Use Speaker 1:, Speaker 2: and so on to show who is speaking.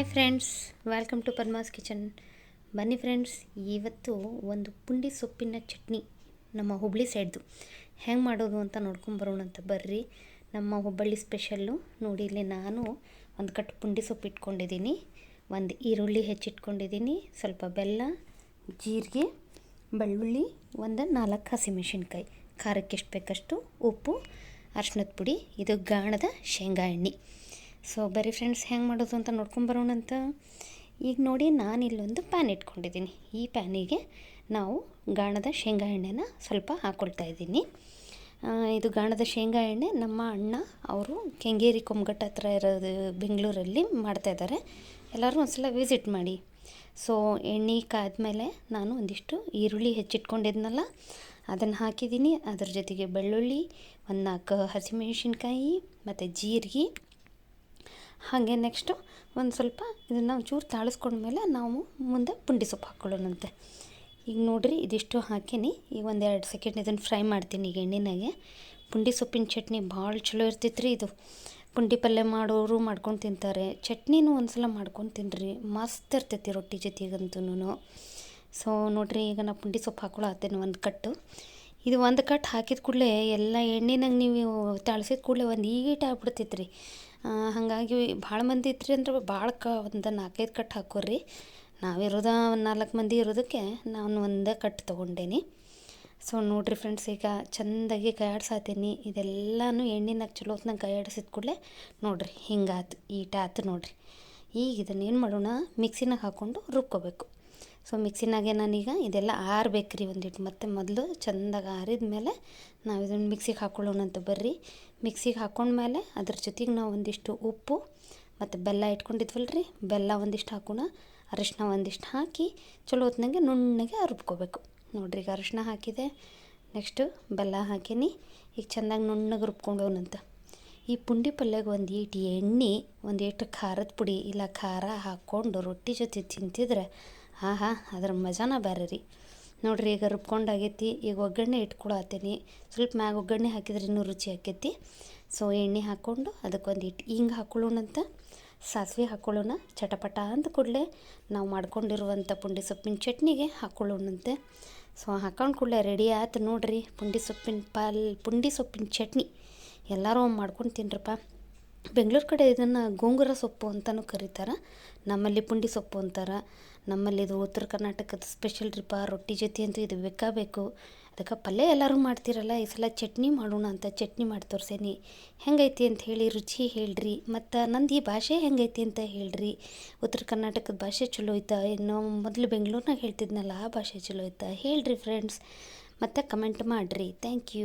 Speaker 1: Welcome to Padma's kitchen ಬನ್ನಿ friends, ಇವತ್ತು ಒಂದು ಪುಂಡಿ ಸೊಪ್ಪಿನ ಚಟ್ನಿ ನಮ್ಮ ಹುಬ್ಬಳ್ಳಿ ಸೈಡ್ದು ಹೆಂಗೆ ಮಾಡೋದು ಅಂತ ನೋಡ್ಕೊಂಬರೋಣ ಅಂತ ಬರ್ರಿ. ನಮ್ಮ ಹುಬ್ಬಳ್ಳಿ ಸ್ಪೆಷಲ್ಲು ನೋಡಿ, ಇಲ್ಲಿ ನಾನು ಒಂದು ಕಟ್ಟು ಪುಂಡಿ ಸೊಪ್ಪು ಇಟ್ಕೊಂಡಿದ್ದೀನಿ. ಒಂದು ಈರುಳ್ಳಿ ಹೆಚ್ಚಿಟ್ಕೊಂಡಿದ್ದೀನಿ. ಸ್ವಲ್ಪ ಬೆಲ್ಲ, ಜೀರಿಗೆ, ಬೆಳ್ಳುಳ್ಳಿ, ಒಂದು ನಾಲ್ಕು ಹಸಿಮೆಣಸಿನ್ಕಾಯಿ. ಖಾರಕ್ಕೆ ಎಷ್ಟು ಬೇಕಷ್ಟು ಉಪ್ಪು ಅರ್ಶಿನದ ಪುಡಿ, ಇದು ಗಾಣದ ಶೇಂಗಾ ಎಣ್ಣೆ. ಸೊ ಬರೀ ಫ್ರೆಂಡ್ಸ್ ಹೆಂಗೆ ಮಾಡೋದು ಅಂತ ನೋಡ್ಕೊಂಬರೋಣಂತ ಈಗ ನೋಡಿ ನಾನು ಇಲ್ಲೊಂದು ಪ್ಯಾನ್ ಇಟ್ಕೊಂಡಿದ್ದೀನಿ. ಈ ಪ್ಯಾನಿಗೆ ನಾವು ಗಾಣದ ಶೇಂಗಾ ಎಣ್ಣೆನ ಸ್ವಲ್ಪ ಹಾಕ್ಕೊಳ್ತಾ ಇದ್ದೀನಿ. ಇದು ಗಾಣದ ಶೇಂಗಾ ಎಣ್ಣೆ ನಮ್ಮ ಅಣ್ಣ ಅವರು ಕೆಂಗೇರಿ ಕೊಮ್ಗಟ್ಟ ಹತ್ರ ಇರೋದು ಬೆಂಗಳೂರಲ್ಲಿ ಮಾಡ್ತಾಯಿದ್ದಾರೆ ಎಲ್ಲರೂ ಒಂದ್ಸಲ ವಿಸಿಟ್ ಮಾಡಿ. ಸೊ ಎಣ್ಣೆ ಕಾದ್ಮೇಲೆ ನಾನು ಒಂದಿಷ್ಟು ಈರುಳ್ಳಿ ಹೆಚ್ಚಿಟ್ಕೊಂಡಿದ್ನಲ್ಲ, ಅದನ್ನು ಹಾಕಿದ್ದೀನಿ. ಅದ್ರ ಜೊತೆಗೆ ಬೆಳ್ಳುಳ್ಳಿ, ಒಂದು ನಾಲ್ಕು ಹಸಿಮೆಣಸಿನ್ಕಾಯಿ, ಮತ್ತು ಜೀರಿಗೆ ಹಾಗೆ ನೆಕ್ಸ್ಟು ಒಂದು ಸ್ವಲ್ಪ ಇದನ್ನು ಒಂಚೂರು ತಾಳಿಸ್ಕೊಂಡ್ಮೇಲೆ ನಾವು ಮುಂದೆ ಪುಂಡಿ ಸೊಪ್ಪು ಹಾಕ್ಕೊಳ್ಳೋಣಂತೆ ಈಗ ನೋಡಿರಿ, ಇದಿಷ್ಟು ಹಾಕೀನಿ. ಈಗ ಒಂದು ಎರಡು ಸೆಕೆಂಡ್ ಇದನ್ನು ಫ್ರೈ ಮಾಡ್ತೀನಿ ಈಗ ಎಣ್ಣೆನಾಗೆ ಪುಂಡಿ ಸೊಪ್ಪಿನ ಚಟ್ನಿ ಭಾಳ ಚಲೋ ಇರ್ತೈತೆ ರೀ ಇದು. ಪುಂಡಿ ಪಲ್ಯ ಮಾಡೋರು ಮಾಡ್ಕೊಂಡು ತಿಂತಾರೆ. ಚಟ್ನಿನೂ ಒಂದು ಸಲ ಮಾಡ್ಕೊಂಡು ತಿನ್ನಿರಿ ಮಸ್ತ್ ಇರ್ತೈತಿ ರೊಟ್ಟಿ ಜೊತೆಗಂತೂ ಸೊ ನೋಡಿರಿ, ಈಗ ನಾ ಪುಂಡಿ ಸೊಪ್ಪು ಹಾಕ್ಕೊಳತ್ತೇನೆ ಒಂದು ಕಟ್ಟು. ಇದು ಒಂದು ಕಟ್ ಹಾಕಿದ ಕೂಡಲೇ ಎಲ್ಲ ಎಣ್ಣೆನಾಗ ನೀವು ತಾಳ್ಸಿದ ಕೂಡಲೇ ಒಂದು ಈಗೀಟ ಆಗ್ಬಿಡ್ತೈತೆ ರೀ ಹಾಗಾಗಿ ಭಾಳ ಮಂದಿ ಇತ್ತು ಅಂದ್ರೆ ಭಾಳ ಕ ಒಂದು ನಾಲ್ಕೈದು ಕಟ್ ಹಾಕೋರಿ ನಾವಿರೋದ ಒಂದು ನಾಲ್ಕು ಮಂದಿ ಇರೋದಕ್ಕೆ ನಾನು ಒಂದೇ ಕಟ್ ತೊಗೊಂಡೇನಿ. ಸೊ ನೋಡಿರಿ ಫ್ರೆಂಡ್ಸ್ ಈಗ ಚೆಂದಾಗಿ ಕೈಯಾಡ್ಸಾತೀನಿ ಇದೆಲ್ಲನೂ ಎಣ್ಣೆನಾಗ ಚಲೋ ಹೊತ್ತಿನಾಗ ಕೈಯಾಡಿಸಿದ ಕೂಡಲೇ ನೋಡಿರಿ ಹಿಂಗಾತು ಈಟ ಆತು ನೋಡಿರಿ. ಈಗ ಇದನ್ನು ಏನು ಮಾಡೋಣ? ಮಿಕ್ಸಿನಾಗ ಹಾಕ್ಕೊಂಡು ರುಬ್ಕೋಬೇಕು. ಸೊ ಮಿಕ್ಸಿನಾಗೆ ನಾನೀಗ ಇದೆಲ್ಲ ಆರಬೇಕ್ರಿ ಒಂದಿಟ್ಟು ಮತ್ತು ಮೊದಲು ಚೆಂದಾಗಿ ಆರಿದ ಮೇಲೆ ನಾವು ಇದನ್ನು ಮಿಕ್ಸಿಗೆ ಹಾಕ್ಕೊಳ್ಳೋಣ ಅಂತ ಬರ್ರಿ. ಮಿಕ್ಸಿಗೆ ಹಾಕ್ಕೊಂಡ್ಮೇಲೆ ಅದ್ರ ಜೊತೆಗೆ ನಾವು ಒಂದಿಷ್ಟು ಉಪ್ಪು ಮತ್ತು ಬೆಲ್ಲ ಇಟ್ಕೊಂಡಿದ್ವಲ್ಲ ರೀ. ಬೆಲ್ಲ ಒಂದಿಷ್ಟು ಹಾಕೋಣ ಅರಿಶಿನ ಒಂದಿಷ್ಟು ಹಾಕಿ ಚಲೋ ಹೊತ್ತಿನಂಗೆ ನುಣ್ಣಗೆ ರುಬ್ಕೋಬೇಕು. ನೋಡ್ರಿ ಈಗ ಅರಿಶಿನ ಹಾಕಿದೆ. ನೆಕ್ಸ್ಟು ಬೆಲ್ಲ ಹಾಕೀನಿ. ಈಗ ಚೆಂದಾಗಿ ನುಣ್ಣಗೆ ರುಬ್ಕೊಂಡವನಂತ ಈ ಪುಂಡಿ ಪಲ್ಯಗೆ ಒಂದು ಏಟು ಎಣ್ಣೆ, ಒಂದು ಏಟು ಖಾರದ ಪುಡಿ, ಇಲ್ಲ ಖಾರ ಹಾಕ್ಕೊಂಡು ರೊಟ್ಟಿ ಜೊತೆ ತಿಂತಿದ್ರೆ ಆಹಾ, ಅದ್ರ ಮಜಾನ ಬೇರೆ ರೀ. ನೋಡ್ರಿ, ಈಗ ರುಬ್ಕೊಂಡಾಗೈತಿ, ಈಗ ಒಗ್ಗರಣೆ ಇಟ್ಕೊಳತ್ತೀನಿ. ಸ್ವಲ್ಪ ಮ್ಯಾಗ ಒಗ್ಗರಣೆ ಹಾಕಿದ್ರೆ ಇನ್ನೂ ರುಚಿ ಆಕೈತಿ. ಸೊ ಎಣ್ಣೆ ಹಾಕ್ಕೊಂಡು ಅದಕ್ಕೊಂದು ಇಟ್ಟು ಹಿಂಗೆ ಹಾಕ್ಕೊಳ್ಳೋಣಂತ ಸಾಸಿವೆ ಹಾಕ್ಕೊಳ್ಳೋಣ ಚಟಪಟ ಅಂತ ಕೂಡಲೇ ನಾವು ಮಾಡ್ಕೊಂಡಿರುವಂಥ ಪುಂಡಿ ಸೊಪ್ಪಿನ ಚಟ್ನಿಗೆ ಹಾಕ್ಕೊಳ್ಳೋಣಂತೆ ಸೊ ಹಾಕೊಂಡು ಕೂಡಲೇ ರೆಡಿ ಆಯ್ತು ನೋಡಿರಿ, ಪುಂಡಿ ಸೊಪ್ಪಿನ ಪಲ್, ಪುಂಡಿ ಸೊಪ್ಪಿನ ಚಟ್ನಿ. ಎಲ್ಲರೂ ಮಾಡ್ಕೊಂಡು ತಿನ್ರಪ್ಪ. ಬೆಂಗಳೂರು ಕಡೆ ಇದನ್ನು ಗೋಂಗೂರ ಸೊಪ್ಪು ಅಂತಲೂ ಕರೀತಾರೆ. ನಮ್ಮಲ್ಲಿ ಪುಂಡಿ ಸೊಪ್ಪು ಅಂತಾರೆ. ನಮ್ಮಲ್ಲಿ ಇದು ಉತ್ತರ ಕರ್ನಾಟಕದ ಸ್ಪೆಷಲ್ ರೀಪ, ರೊಟ್ಟಿ ಜೊತೆ ಅಂತೂ ಇದು ಬೇಕಾಬೇಕು ಅದಕ್ಕೆ ಪಲ್ಯ ಎಲ್ಲರೂ ಮಾಡ್ತೀರಲ್ಲ, ಈ ಸಲ ಚಟ್ನಿ ಮಾಡೋಣ ಅಂತ ಚಟ್ನಿ ಮಾಡಿ ತೋರಿಸೇನಿ. ಹೆಂಗೈತಿ ಅಂತ ಹೇಳಿ ರುಚಿ ಹೇಳ್ರಿ, ಮತ್ತು ನಂದು ಈ ಭಾಷೆ ಹೆಂಗೈತಿ ಅಂತ ಹೇಳ್ರಿ. ಉತ್ತರ ಕರ್ನಾಟಕದ ಭಾಷೆ ಚಲೋ ಐತಾ, ಇನ್ನು ಮೊದಲು ಬೆಂಗಳೂರಿನಾಗ ಹೇಳ್ತಿದ್ನಲ್ಲ, ಆ ಭಾಷೆ ಚಲೋ ಐತಾ. ಹೇಳ್ರಿ ಫ್ರೆಂಡ್ಸ್ ಮತ್ತು ಕಮೆಂಟ್ ಮಾಡಿರಿ. Thank you